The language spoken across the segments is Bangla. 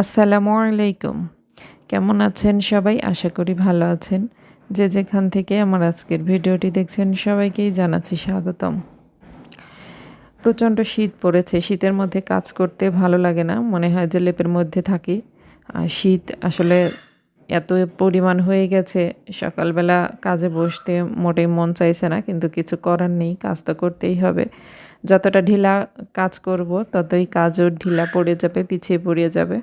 আসসালামু আলাইকুম। কেমন আছেন সবাই? আশা করি ভালো আছেন। যে যেখান থেকে আমার আজকের ভিডিওটি দেখছেন সবাইকেই জানাচ্ছি স্বাগতম। প্রচণ্ড শীত পড়েছে। শীতের মধ্যে কাজ করতে ভালো লাগে না। মনে হয় যে লেপের মধ্যে থাকি। আর শীত আসলে এত পরিমাণ হয়ে গেছে, সকালবেলা কাজে বসতে মোটেই মন চাইছে না, কিন্তু কিছু করার নেই, কাজ তো করতেই হবে। যতটা ঢিলা কাজ করব, ততই কাজও ঢিলা পড়ে যাবে, পিছিয়ে পড়ে যাবে।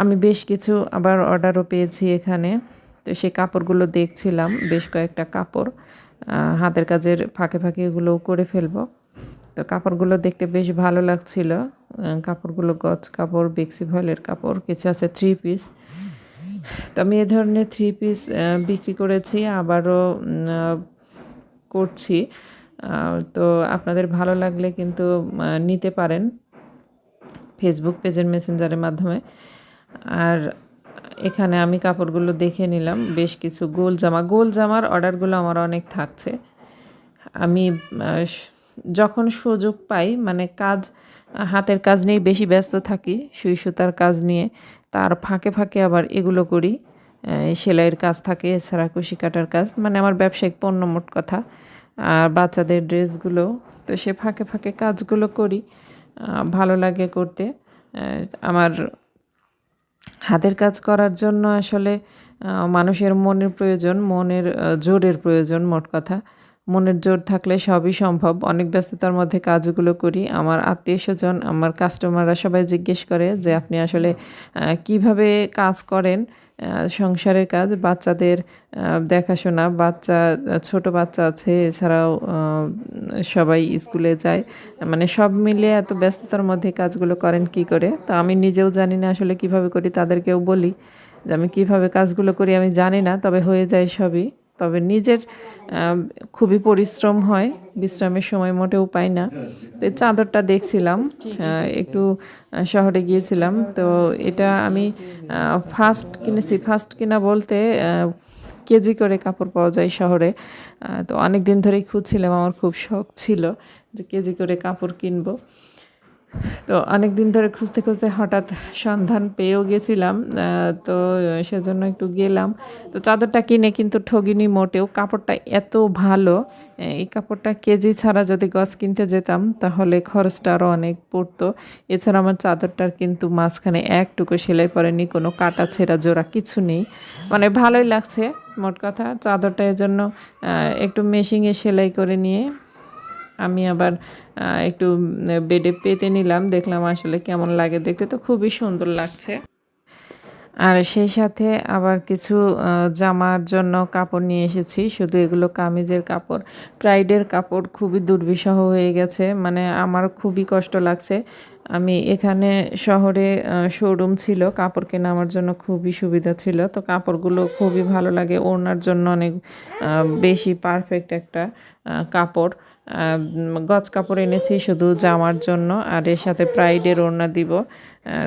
আমি বেশ কিছু আবার অর্ডারও পেয়েছি এখানে, তো সেই কাপড়গুলো দেখছিলাম, বেশ কয়েকটা কাপড় হাতের কাজের ফাঁকে ফাঁকে এগুলোও করে ফেলব। তো কাপড়গুলো দেখতে বেশ ভালো লাগছিল কাপড়গুলো গজ কাপড়, বেক্সি ভয়েলের কাপড়, কিছু আছে থ্রি পিস তো আমি এ ধরনের থ্রি পিস বিক্রি করেছি, আবারও করছি। তো আপনাদের ভালো লাগলে কিন্তু নিতে পারেন ফেসবুক পেজের মেসেঞ্জারের মাধ্যমে। আর এখানে আমি কাপড়গুলো দেখে নিলাম, বেশ কিছু গোল জামা। গোল জামার অর্ডারগুলো আমার অনেক থাকছে। আমি যখন সুযোগ পাই মানে কাজ, হাতের কাজ নিয়ে বেশি ব্যস্ত থাকি, সুই সুতার কাজ নিয়ে তার ফাঁকে ফাঁকে আবার এগুলো করি সেলাইয়ের কাজ থাকে, এছাড়া কুশি কাটার কাজ মানে আমার ব্যবসায়িক পণ্য মোট কথা। আর বাচ্চাদের ড্রেসগুলো, তো সে ফাঁকে ফাঁকে কাজগুলো করি ভালো লাগে করতে। আমার হাতের কাজ করার জন্য আসলে মানুষের মনের প্রয়োজন, মনের জোরের প্রয়োজন মোট কথা। মনের জোর থাকলে সবই সম্ভব। অনেক ব্যস্ততার মধ্যে কাজগুলো করি। আমার আত্মীয় স্বজন, আমার কাস্টমাররা সবাই জিজ্ঞেস করে যে, আপনি আসলে কীভাবে কাজ করেন? সংসারের কাজ, বাচ্চাদের দেখাশোনা, বাচ্চা, ছোট বাচ্চা আছে, এছাড়াও সবাই স্কুলে যায়। মানে সব মিলে এত ব্যস্ততার মধ্যে কাজগুলো করেন কি করে? তো আমি নিজেও জানি না আসলে কীভাবে করি, তাদেরকেও বলি যে, আমি কীভাবে কাজগুলো করি, আমি জানি না, তবে হয়ে যায় সবই। তবে নিজের খুবই পরিশ্রম হয়, বিশ্রামের সময় মোটেও পাই না। তো চাদরটা দেখছিলাম একটু শহরে গিয়েছিলাম। তো এটা আমি ফার্স্ট কিনেছি। ফার্স্ট কিনা বলতে কেজি করে কাপড় পাওয়া যায় শহরে। তো অনেক দিন ধরেই খুঁজছিলাম, আমার খুব শখ ছিল যে কেজি করে কাপড় কিনবো। তো অনেক দিন ধরে খুঁজতে খুঁজতে হঠাৎ সন্ধান পেয়েও গেছিলাম তো সেজন্য একটু গেলাম। তো চাদরটা কিনে কিন্তু ঠগিনি মোটেও, কাপড়টা এত ভালো এই কাপড়টা কেজি ছাড়া যদি গছ কিনতে যেতাম তাহলে খরচটা আরও অনেক পড়তো। এছাড়া আমার চাদরটার কিন্তু মাঝখানে একটুকু সেলাই পড়েনি কোনো কাটা ছেঁড়া জোড়া কিছু নেই। মানে ভালোই লাগছে, মোট কথা চাদরটা এজন্য একটু মেশিনে সেলাই করে নিয়ে আমি আবার একটু বেডে পেতে নিলাম, দেখলাম আসলে কেমন লাগে দেখতে, তো খুবই সুন্দর লাগছে। আর সেই সাথে আবার কিছু জামার জন্য কাপড় নিয়ে এসেছি, শুধু এগুলো কামিজের কাপড়। প্রাইডের কাপড় খুবই দুর্বিষহ হয়ে গেছে মানে আমার খুবই কষ্ট লাগছে। আমি এখানে শহরে শোরুম ছিল, কাপড় কেনা আমার জন্য খুবই সুবিধা ছিল। তো কাপড়গুলো খুবই ভালো লাগে, ওড়নার জন্য অনেক বেশি পারফেক্ট একটা কাপড়। গজ কাপড় এনেছি শুধু জামার জন্য, আর এর সাথে প্রাইডের ওড়না দিব।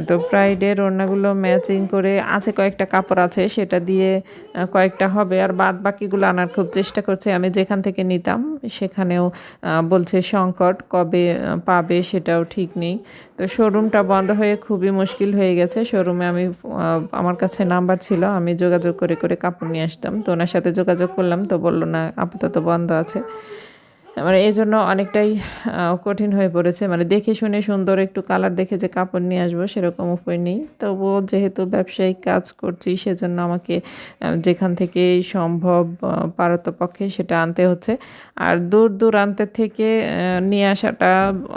তো প্রাইডের ওড়নাগুলো ম্যাচিং করে আছে কয়েকটা কাপড় আছে, সেটা দিয়ে কয়েকটা হবে। আর বাদ বাকিগুলো আনার খুব চেষ্টা করছে, আমি যেখান থেকে নিতাম সেখানেও বলছে সংকট কবে পাবে সেটাও ঠিক নেই। তো শোরুমটা বন্ধ হয়ে খুবই মুশকিল হয়ে গেছে। শোরুমে আমি আমার কাছে নাম্বার ছিল, আমি যোগাযোগ করে করে কাপড় নিয়ে আসতাম। তো ওনার সাথে যোগাযোগ করলাম, তো বলল, না, আপাতত বন্ধ আছে। মানে এই জন্য অনেকটাই কঠিন হয়ে পড়েছে। মানে দেখে শুনে সুন্দর একটু কালার দেখে যে কাপড় নিয়ে আসব সেরকম উপায় নেই। তবুও যেহেতু ব্যবসায়িক কাজ করছি, সেজন্য আমাকে যেখান থেকে সম্ভব পারতপক্ষে সেটা আনতে হচ্ছে। আর দূর দূরান্তের থেকে নিয়ে আসাটা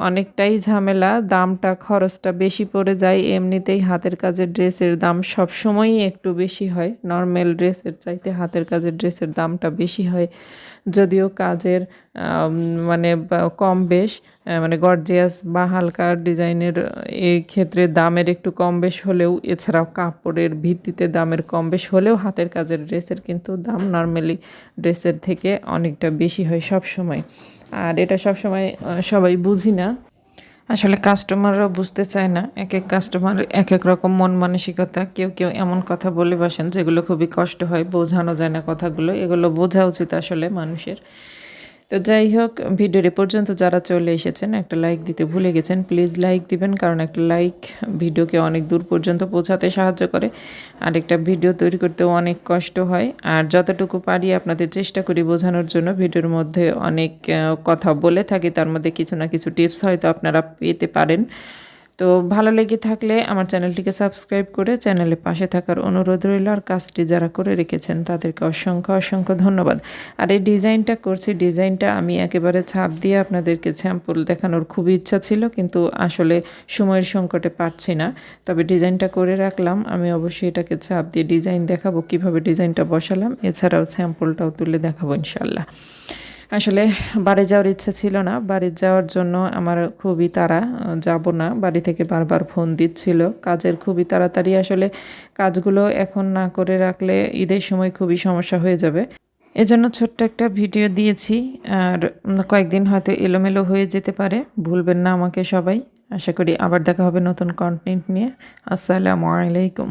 অনেকটাই ঝামেলা। দামটা, খরচটা বেশি পড়ে যায়। এমনিতেই হাতের কাজের ড্রেসের দাম সবসময়ই একটু বেশি হয়। নর্মাল ড্রেসের চাইতে হাতের কাজের ড্রেসের দামটা বেশি হয়। যদিও কাজের মানে কম বেশ মানে গর্জিয়াস বা হালকা ডিজাইনের এই ক্ষেত্রে দামের একটু কম বেশ হলেও, এছাড়াও কাপড়ের ভিত্তিতে দামের কম বেশ হলেও হাতের কাজের ড্রেসের কিন্তু দাম নর্মালি ড্রেসের থেকে অনেকটা বেশি হয় সব সময় আর এটা সব সময় সবাই বুঝি না। আসলে কাস্টমাররা বুঝতে চায় না। এক এক কাস্টমার এক এক রকম মন মানসিকতা। কেউ কেউ এমন কথা বলে বসেন যেগুলো খুবই কষ্ট হয়, বোঝানো যায় না কথাগুলো। এগুলো বোঝা উচিত আসলে মানুষের। তো যাই হোক, ভিডিওর এ পর্যন্ত যারা চলে এসেছেন, একটা লাইক দিতে ভুলে গেছেন প্লিজ লাইক দিবেন, কারণ একটা লাইক ভিডিওকে অনেক দূর পর্যন্ত পৌঁছাতে সাহায্য করে। আর একটা ভিডিও তৈরি করতে অনেক কষ্ট হয়। আর যতটুকু পারি আপনাদের চেষ্টা করি বোঝানোর জন্য, ভিডিওর মধ্যে অনেক কথা বলে থাকি, তার মধ্যে কিছু না কিছু টিপস হয়তো আপনারা পেতে পারেন। তো ভালো লেগে থাকলে আমার চ্যানেলটিকে সাবস্ক্রাইব করে চ্যানেলে পাশে থাকার অনুরোধ রইল, আর কাজটি যারা করে রেখেছেন তাদেরকে অসংখ্য অসংখ্য ধন্যবাদ। আর এই ডিজাইনটা করছি, ডিজাইনটা আমি একেবারে ছাপ দিয়ে আপনাদেরকে স্যাম্পল দেখানোর খুবই ইচ্ছা ছিল, কিন্তু আসলে সময়ের সংকটে পারছি না। তবে ডিজাইনটা করে রাখলাম, আমি অবশ্যই এটাকে ছাপ দিয়ে ডিজাইন দেখাবো, কীভাবে ডিজাইনটা বসালাম, এছাড়াও স্যাম্পলটাও তুলে দেখাবো ইনশাল্লাহ আসলে বাড়ি যাওয়ার ইচ্ছা ছিল না। বাড়ি যাওয়ার জন্য আমার খুবই তাড়া যাব না। বাড়ি থেকে বারবার ফোন দিচ্ছিল। কাজের খুবই তাড়াতাড়ি আসলে কাজগুলো এখন না করে রাখলে ঈদের সময় খুবই সমস্যা হয়ে যাবে। এজন্য ছোট্ট একটা ভিডিও দিয়েছি। আর কয়েকদিন হয়তো এলোমেলো হয়ে যেতে পারে। ভুলবেন না আমাকে সবাই। আশা করি আবার দেখা হবে নতুন কন্টেন্ট নিয়ে। আসসালামু আলাইকুম।